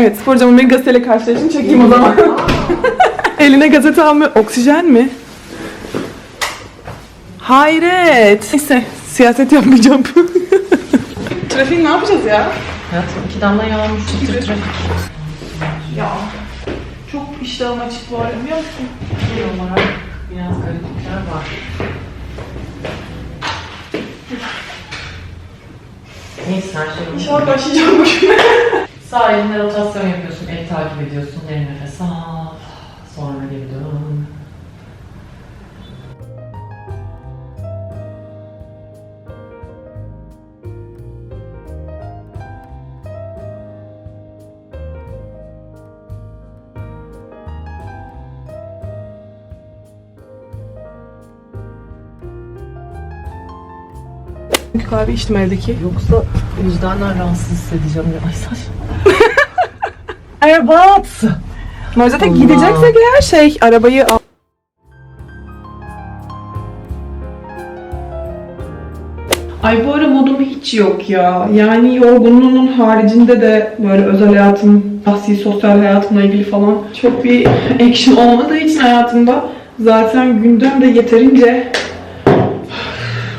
Evet spor camı bir gazeteyle karşılaşın çekeyim o zaman. Eline gazete almıyor. Oksijen mi? Hayret. Neyse siyaset yapmayacağım. Trafiği ne yapacağız ya? Hayatım iki damla yağmış. Tır tır. Ya çok iştahım açık bu arada biliyor musun? olarak biraz gariplikler var. Neyse her şey. İnşallah başlayacağım bugün. Sağ elinle rotasyon yapıyorsun, el takip ediyorsun, derin nefes al. Sonra geri dön. Çünkü kahve içtim evdeki. Yoksa vicdanen rahatsız hissedeceğim. Ay saç. Erbat! Zaten Allah. gideceksek eğer şey arabayı al. Ay bu ara modum hiç yok ya. Yani yorgunluğumun haricinde de böyle özel hayatım, şahsi sosyal hayatımla ilgili falan çok bir action olmadığı için hayatımda zaten gündem de yeterince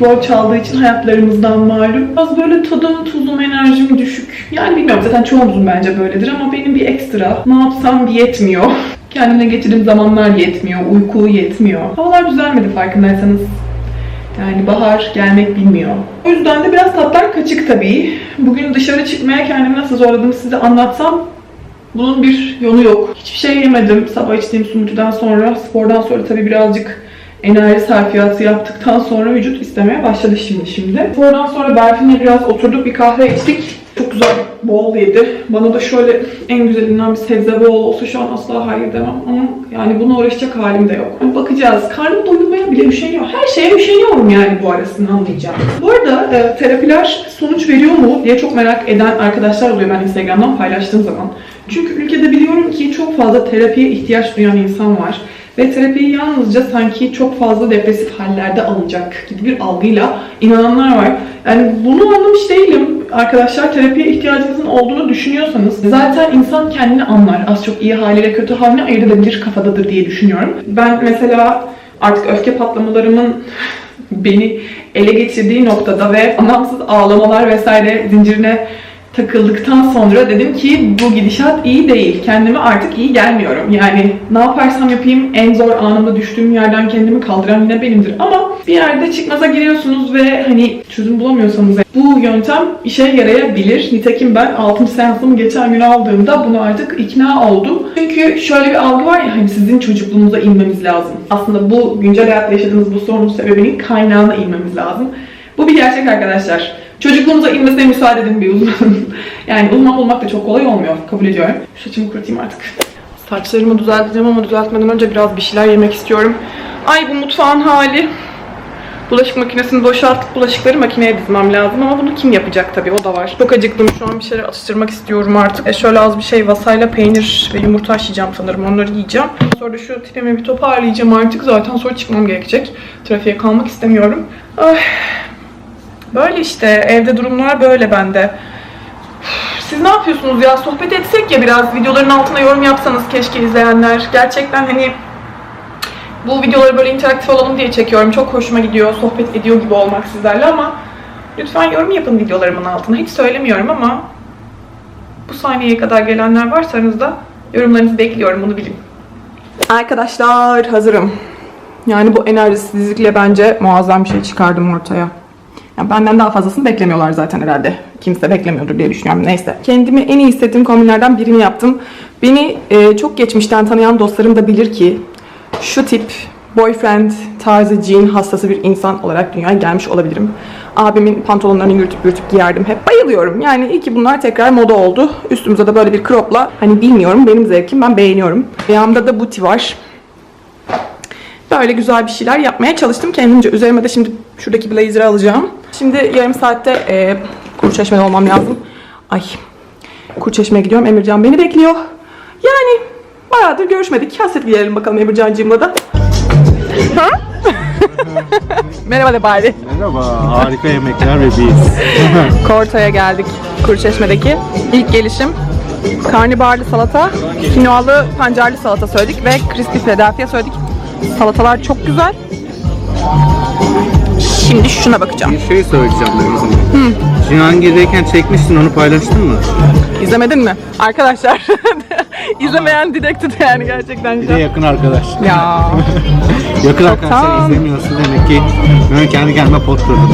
rol çaldığı için hayatlarımızdan malum. Biraz böyle tadım, tuzum, enerjim düşük. Yani bilmiyorum zaten çoğumuzun bence böyledir ama benim bir ekstra. Ne yapsam bir yetmiyor. Kendime geçirdiğim zamanlar yetmiyor, uyku yetmiyor. Havalar düzelmedi farkındaysanız. Yani bahar gelmek bilmiyor. O yüzden de biraz tatlar kaçık tabii. Bugün dışarı çıkmaya kendimi nasıl zorladığımı size anlatsam bunun bir yolu yok. Hiçbir şey yemedim sabah içtiğim smoothie'den sonra. Spordan sonra tabii birazcık enerji sarfiyatı yaptıktan sonra vücut istemeye başladı şimdi şimdi. Spordan sonra Berfin'le biraz oturduk bir kahve içtik. Çok güzel bol yedi. Bana da şöyle en güzelinden bir sebze bol olsa şu an asla hayır demem ama yani buna uğraşacak halim de yok. Bakacağız. Karnım doyurmaya bile üşeniyor. Her şeye üşeniyorum yani bu arasını anlayacağım. Bu arada e, terapiler sonuç veriyor mu diye çok merak eden arkadaşlar oluyor ben Instagram'dan paylaştığım zaman. Çünkü ülkede biliyorum ki çok fazla terapiye ihtiyaç duyan insan var. Ve terapiyi yalnızca sanki çok fazla depresif hallerde alınacak gibi bir algıyla inananlar var. Yani bunu anlamış değilim. Arkadaşlar terapiye ihtiyacınızın olduğunu düşünüyorsanız zaten insan kendini anlar. Az çok iyi haliyle kötü halini ayırt edebilir kafadadır diye düşünüyorum. Ben mesela artık öfke patlamalarımın beni ele geçirdiği noktada ve anlamsız ağlamalar vesaire zincirine takıldıktan sonra dedim ki bu gidişat iyi değil. Kendime artık iyi gelmiyorum. Yani ne yaparsam yapayım en zor anımda düştüğüm yerden kendimi kaldıran yine benimdir. Ama bir yerde çıkmaza giriyorsunuz ve hani çözüm bulamıyorsanız bu yöntem işe yarayabilir. Nitekim ben 6. seansımı geçen gün aldığımda buna artık ikna oldum. Çünkü şöyle bir algı var ya hani sizin çocukluğunuza inmemiz lazım. Aslında bu güncel hayatta yaşadığınız bu sorunun sebebinin kaynağına inmemiz lazım. Bu bir gerçek arkadaşlar. Çocukluğumuza inmesine müsaade edin bir uzman. yani uzman bulmak da çok kolay olmuyor. Kabul ediyorum. Saçımı kurutayım artık. Saçlarımı düzelteceğim ama düzeltmeden önce biraz bir şeyler yemek istiyorum. Ay bu mutfağın hali. Bulaşık makinesini boşaltıp bulaşıkları makineye dizmem lazım ama bunu kim yapacak tabii o da var. Çok acıktım şu an bir şeyler atıştırmak istiyorum artık. E şöyle az bir şey vasayla peynir ve yumurta haşlayacağım sanırım onları yiyeceğim. Sonra şu tipimi bir toparlayacağım artık zaten sonra çıkmam gerekecek. Trafiğe kalmak istemiyorum. Ay. Böyle işte evde durumlar böyle bende. Siz ne yapıyorsunuz ya? Sohbet etsek ya biraz. Videoların altına yorum yapsanız keşke izleyenler. Gerçekten hani bu videoları böyle interaktif olalım diye çekiyorum. Çok hoşuma gidiyor. Sohbet ediyor gibi olmak sizlerle ama lütfen yorum yapın videolarımın altına. Hiç söylemiyorum ama bu saniyeye kadar gelenler varsa aranızda yorumlarınızı bekliyorum. Bunu bilin. Arkadaşlar hazırım. Yani bu enerjisizlikle bence muazzam bir şey çıkardım ortaya. Yani benden daha fazlasını beklemiyorlar zaten herhalde. Kimse beklemiyordur diye düşünüyorum. Neyse. Kendimi en iyi hissettiğim kombinlerden birini yaptım. Beni e, çok geçmişten tanıyan dostlarım da bilir ki şu tip boyfriend tarzı jean hastası bir insan olarak dünyaya gelmiş olabilirim. Abimin pantolonlarını yürütüp yürütüp giyerdim. Hep bayılıyorum. Yani iyi ki bunlar tekrar moda oldu. Üstümüze de böyle bir cropla hani bilmiyorum benim zevkim ben beğeniyorum. Ayağımda da buti var. Böyle güzel bir şeyler yapmaya çalıştım kendimce. Üzerime de şimdi şuradaki blazer'ı alacağım. Şimdi yarım saatte e, Kurçeşme'de olmam lazım. Ay Kurçeşme'ye gidiyorum. Emircan beni bekliyor. Yani bayağıdır görüşmedik. Hasret gidelim bakalım Emircan'cığımla da. Ha? Merhaba de bari. Merhaba, harika yemekler ve biz. Korto'ya geldik. Kurçeşme'deki ilk gelişim. Karnabaharlı salata, kinoalı pancarlı salata söyledik ve crispy Philadelphia söyledik. Salatalar çok güzel. Şimdi şuna bakacağım. Bir şey söyleyeceğim ben o zaman. Cihangir'deyken çekmiştin onu paylaştın mı? İzlemedin mi? Arkadaşlar izlemeyen didacted yani gerçekten. Bir de yakın arkadaş. Ya Yakın arkadaşlar Çoktan. izlemiyorsun demek ki. Ben kendi kendime pot kırdım.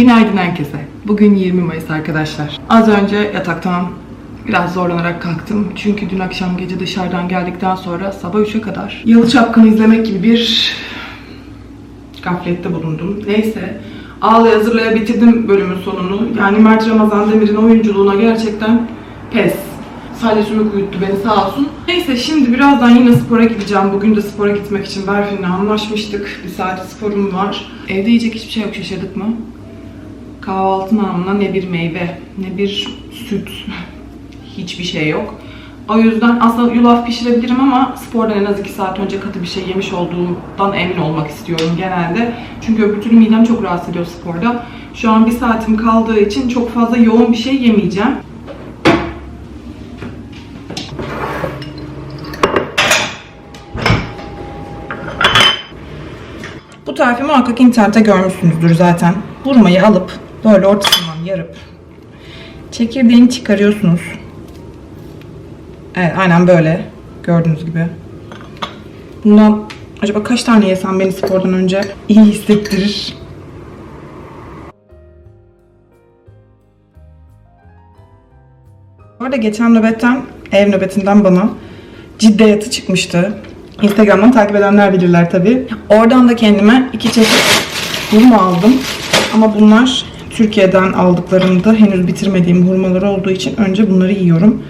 Günaydın herkese. Bugün 20 Mayıs arkadaşlar. Az önce yataktan biraz zorlanarak kalktım. Çünkü dün akşam gece dışarıdan geldikten sonra sabah 3'e kadar Yalı Çapkını izlemek gibi bir gaflette bulundum. Neyse. Ağlaya hazırlaya bitirdim bölümün sonunu. Yani Mert Ramazan Demir'in oyunculuğuna gerçekten pes. Sadece sümük uyuttu beni sağ olsun. Neyse şimdi birazdan yine spora gideceğim. Bugün de spora gitmek için Berfin'le anlaşmıştık. Bir saat sporum var. Evde yiyecek hiçbir şey yok şaşırdık mı? Kahvaltı namına ne bir meyve, ne bir süt, hiçbir şey yok. O yüzden aslında yulaf pişirebilirim ama spordan en az 2 saat önce katı bir şey yemiş olduğumdan emin olmak istiyorum genelde. Çünkü öbür türlü midem çok rahatsız ediyor sporda. Şu an bir saatim kaldığı için çok fazla yoğun bir şey yemeyeceğim. Bu tarifi muhakkak internette görmüşsünüzdür zaten. Hurmayı alıp böyle ortasından yarıp çekirdeğini çıkarıyorsunuz. Evet aynen böyle gördüğünüz gibi. Bundan acaba kaç tane yesem beni spordan önce iyi hissettirir. Bu arada geçen nöbetten, ev nöbetinden bana ciddiyatı çıkmıştı. Instagram'dan takip edenler bilirler tabii. Oradan da kendime iki çeşit hurma aldım. Ama bunlar Türkiye'den aldıklarımda henüz bitirmediğim hurmalar olduğu için önce bunları yiyorum.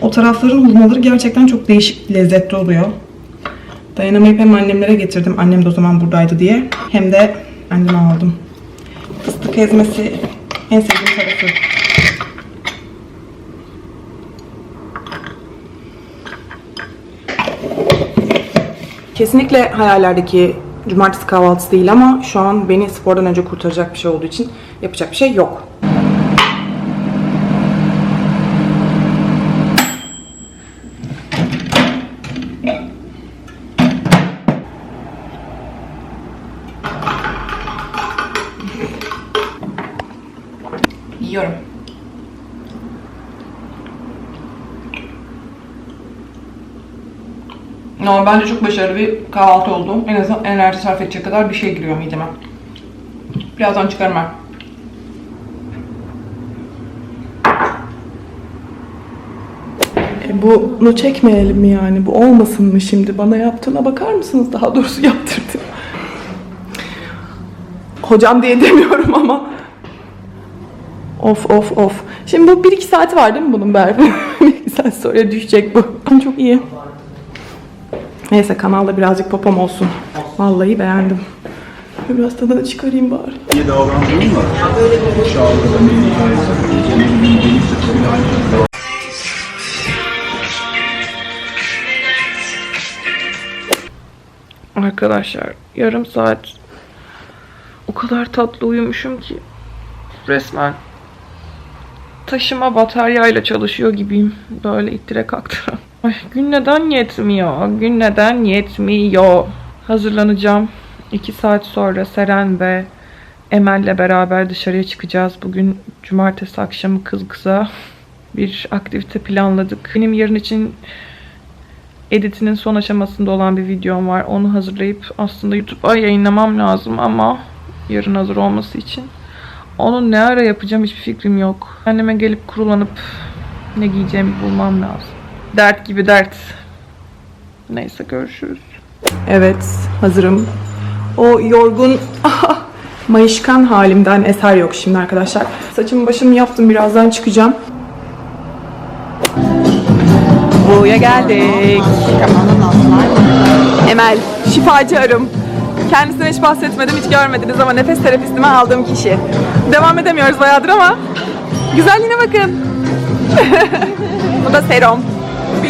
O tarafların hurmaları gerçekten çok değişik lezzetli oluyor. Dayanamayıp hem annemlere getirdim. Annem de o zaman buradaydı diye. Hem de anneme aldım. Fıstık ezmesi en sevdiğim tarafı. Kesinlikle hayallerdeki cumartesi kahvaltısı değil ama şu an beni spordan önce kurtaracak bir şey olduğu için yapacak bir şey yok. Yiyorum. Ama bence çok başarılı bir kahvaltı oldu. En azından enerji sarf edecek kadar bir şey giriyor mideme. Birazdan çıkarım ben. Bunu çekmeyelim mi yani? Bu olmasın mı şimdi? Bana yaptığına bakar mısınız? Daha doğrusu yaptırdım. Hocam diye demiyorum ama. Of of of. Şimdi bu 1-2 saati var değil mi bunun Berfin? 1-2 saat sonra düşecek bu. Çok iyi. Neyse kanalda birazcık popom olsun. Vallahi beğendim. Biraz tadını çıkarayım bari. iyi davrandın mı? Şahlıda Arkadaşlar yarım saat o kadar tatlı uyumuşum ki resmen taşıma bataryayla çalışıyor gibiyim. Böyle ittire kaktıra. Ay, gün neden yetmiyor? Gün neden yetmiyor? Hazırlanacağım. İki saat sonra Seren ve Emel'le beraber dışarıya çıkacağız. Bugün cumartesi akşamı kız kıza bir aktivite planladık. Benim yarın için editinin son aşamasında olan bir videom var. Onu hazırlayıp aslında YouTube'a yayınlamam lazım ama yarın hazır olması için. Onu ne ara yapacağım hiçbir fikrim yok. Anneme gelip kurulanıp ne giyeceğimi bulmam lazım. Dert gibi dert. Neyse görüşürüz. Evet hazırım. O yorgun mayışkan halimden eser yok şimdi arkadaşlar. Saçımı başımı yaptım birazdan çıkacağım. Buraya geldik. Emel, şifacı arım. Kendisinden hiç bahsetmedim, hiç görmediniz ama nefes terapistime aldığım kişi. Devam edemiyoruz bayağıdır ama güzelliğine bakın. Bu da serum.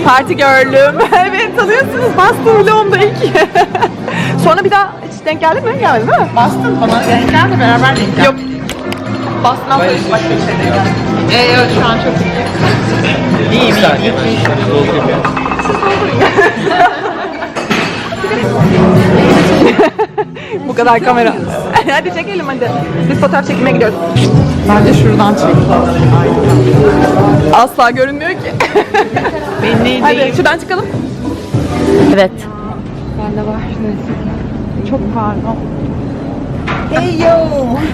Parti girl'üm. evet tanıyorsunuz. Boston Vlog'umda ilk. Sonra bir daha hiç denk geldin mi? Gelmedin değil mi? Bastın bana denk geldi beraber denk geldi. Yok. Sonra hiç başka bir şey denk gelmedi. Ee, evet şu an çok iyi. İyiyim, iyiyim. Bu kadar kamera. hadi çekelim hadi. Biz fotoğraf çekmeye gidiyoruz. Bence şuradan çek. Asla görünmüyor ki. Beni hadi şuradan çıkalım. Evet.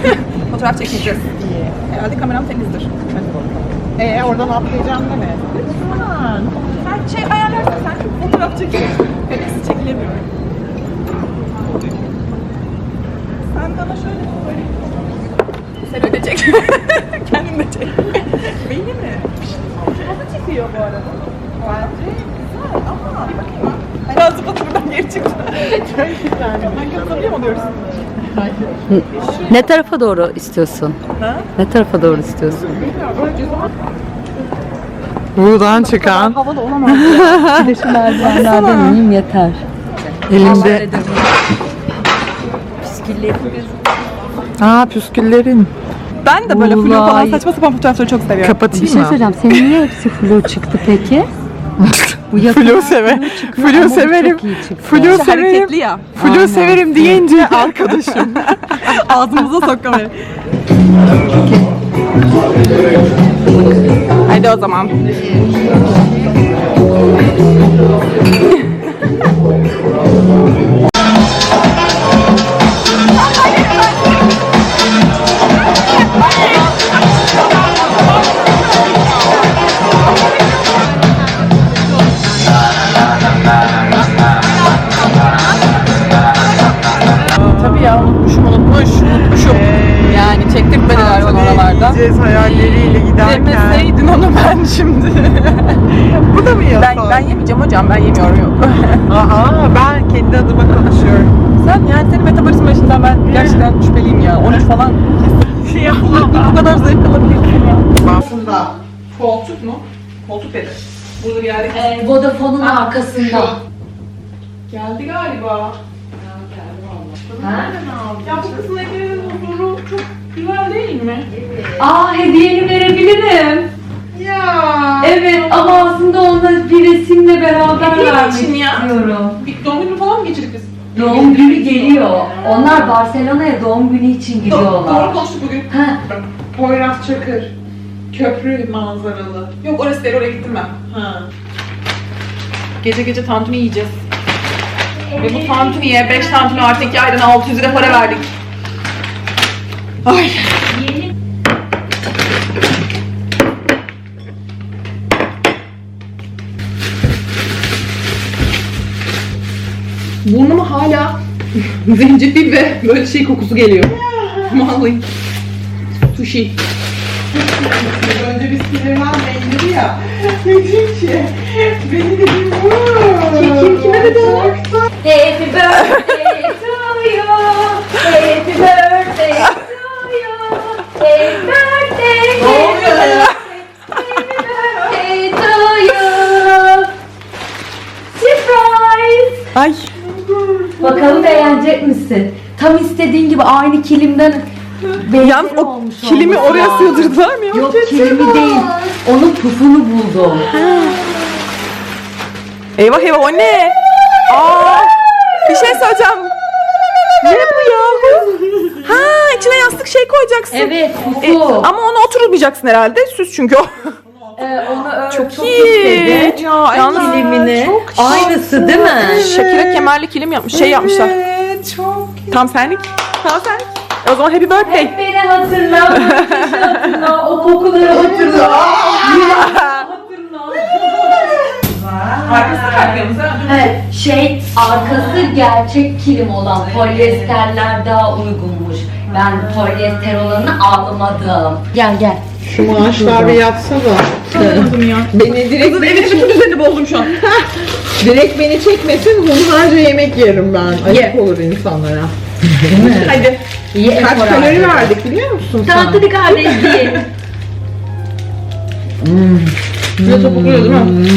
Fotoğraf çekeceğiz. Herhalde kameram temizdir. Ee, oradan atlayacağım deme. Lütfen. Sen şey ayarlarsın sen fotoğraf çekiyorsun. Hepsi çekilemiyor. Sen bana şöyle Sen öde çek. Kendin de çek. Beni mi? Nasıl çekiyor bu arada? Vay, güzel ama bir bakayım ha. Biraz zıplatıp buradan geri çıktı. Ben kazanıyor mu oluyoruz? Ne tarafa doğru istiyorsun? Ne tarafa doğru istiyorsun? Buradan çıkan. Bir de şu merdivenlerden ineyim yeter. Elimde Aa püsküllerin. Ben de böyle flu falan saçma sapan fotoğrafları çok seviyorum. bir Kapatayım şey söyleyeceğim. Senin niye hepsi flu çıktı peki? Flu çıkıyor Flu severim. Flu severim. Hareketli ya. Flu Aynen. severim deyince arkadaşım. Ağzımıza sok kamerayı. Hadi o zaman. Gideceğiz hayalleriyle giderken. Demeseydin onu ben şimdi. Bu da mı yasak? ben, ben yemeyeceğim hocam ben yemiyorum yok. Aa, ben kendi adıma konuşuyorum. Sen yani senin metabolizma işinden ben gerçekten şüpheliyim ya. 13 falan. Şey yapma. Bu kadar zevk alabilirsin ya. Aslında. Koltuk mu? Koltuk dedi. Burada bir yerde Ee, Vodafone'un arkasında. geldi galiba. Ha? Ya bu kızın evinin mi? Aa hediyeni verebilirim. Ya. Evet ama aslında onunla bir resimle beraber Hediye vermek için ya. istiyorum. Bir doğum günü falan mı geçirdik biz? Doğum günü geliyor. Onlar Barcelona'ya doğum günü için Doğru gidiyorlar. konuştuk bugün. Ha, Poyraz Çakır. Köprü manzaralı. Yok orası değil oraya gittim ben. Ha. Gece gece tantuni yiyeceğiz. Ve bu tantuniye 5 tantuni artı 2 aydan 600 lira para verdik. Ay. Burnuma hala zencefil ve böyle şey kokusu geliyor. Vallahi. Sushi. Önce biz sinirlen beyniri ya. Dedim ki. Beni dedim. Kim kime dedi? Happy birthday Tam istediğin gibi aynı kilimden benzeri Yalnız o olmuş kilimi olması oraya lazım. sığdırdılar mı ya? Yok kilimi değil. Onun pufunu buldum. Eyvah eyvah o ne? Aa, bir şey söyleyeceğim. Ne bu ya? Ha içine yastık şey koyacaksın. Evet E, ama ona oturmayacaksın herhalde. Süs çünkü o. Ee, onu öyle Çok istedi. Ya, Yalnız kilimini. Aynısı değil mi? Şakira kemerli kilim yapmış. Şey yapmışlar. Evet çok Tam senlik. E, o zaman happy birthday. Hep beni hatırla, bu ateşi hatırla, o kokuları hatırla. Evet, şey arkası gerçek kilim olan polyesterler daha uygunmuş. Ben polyester olanı almadım. Gel gel. Şu maaşlar bir yatsa da. Ya. Beni direkt Kızın evin bütün düzenini bozdum şu an. direkt beni çekmesin hunharca yemek yerim ben. Ayıp olur insanlara. Hadi. İyi Kaç efor kalori verdik biliyor musun sen? Tatlı kardeş yiyin. Bir de topukluyor değil mi?